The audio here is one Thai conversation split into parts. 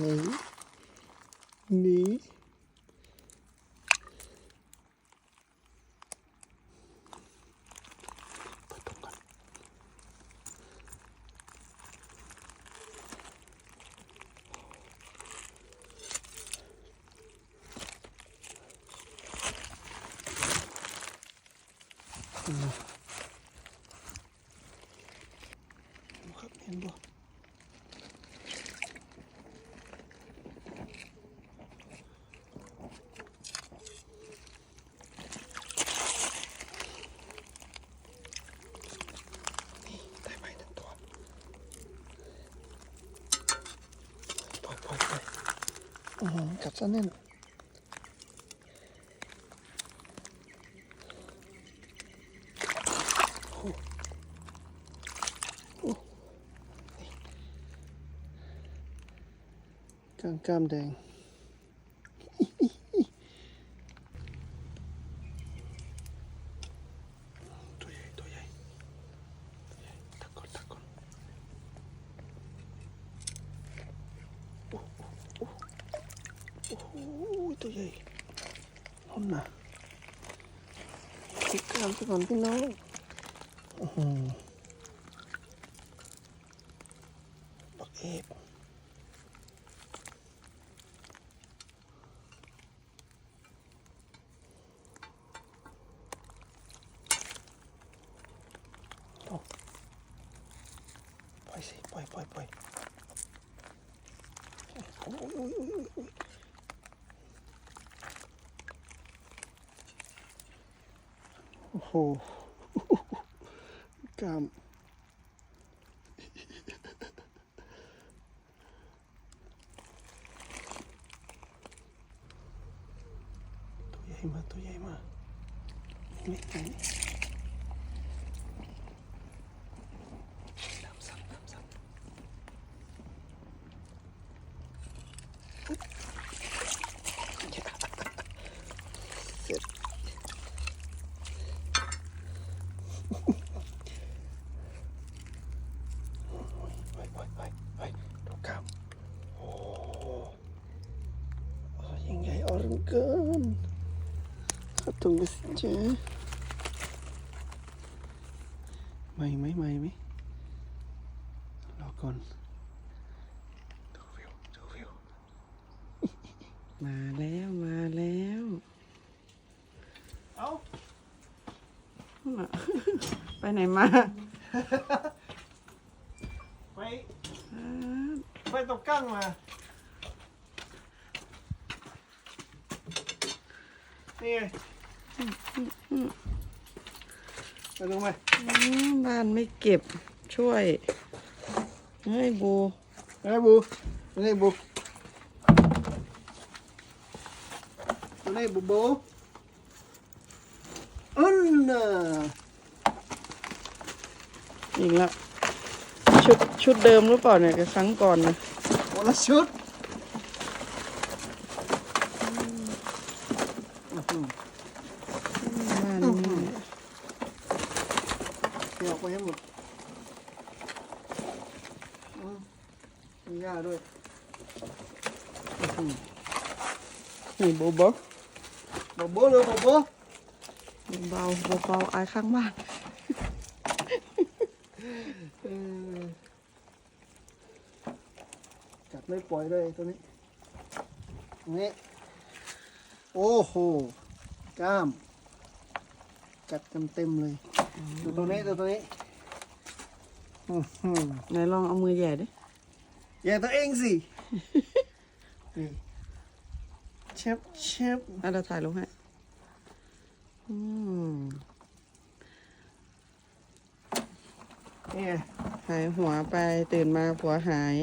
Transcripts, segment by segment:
นี่นี่เปิดตรงก่อนอืมครับเห็นบ่ ได้ไหมหนึ่งตัวปล่อยปล่อยปล่อย อือหือกัดซะแน่นโอ้โอ้นี่กล้ามกล้ามแดง ตัวใหญ่ ตัวใหญ่ ตักก่อนตักก่อนโอ้โหโอ้โหโอ้โห ตัวใหญ่นอนนะติดกามซะก่อนพี่น้องอื้อหือบักเอกปล่อยสิปล่อยปล่อยปล่อยโอ้ยโอ้ยโอ้ย โอ้ยโอ้ยโอ้โหกล้ามตัวใหญ่มากตัวใหญ่มากนี่นี่นี่น้ำสั่นน้ำสั่น เสร็จ ไปไปไปไปดูกล้ามโอ้โอ้ยิ่งใหญ่อลังเกินขับต ไปไหนมาไปไปตกกั้งมานี่ไงไปดูไหมอืมบ้านไม่เก็บช่วยเฮ้ยบูไปบูไปนี่บูไปนี่บูบูอั นน่ะอีกแล้วชุดชุดเดิมหรือเปล่าเนี่ยกับครั้งก่อนนะคนละชุดอื้อหือบ้านนี้เดี๋ยวออกไปให้หมดอืมมีหญ้าด้วยอื้อหือนี่บูบอบูบูเลยบูบูเบา เบาเบาๆอายข้างบ้านเออจัดไม่ปล่อยเลยตัวนี้นี่โอ้โหกล้าม จัดเต็มเต็มๆเลยดูตัวนี้ดูตัวนี้อื้อหือไหนลองเอามือแหย่ดิอย่าตัวเองสินี่เชฟเชฟอะเราถ่ายลงให้ อืมนี่ไงหายหัวไปตื่นมาผัวหาย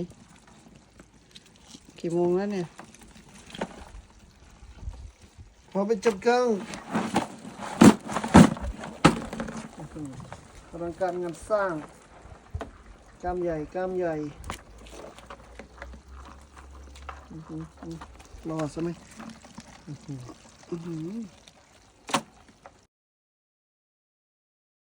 กี่โมงแล้วเนี่ยพอไปจับกังกำลังการงานสร้างกล้ามใหญ่กล้ามใหญ่รอใช่ไหมอื้อหืออื้อหือ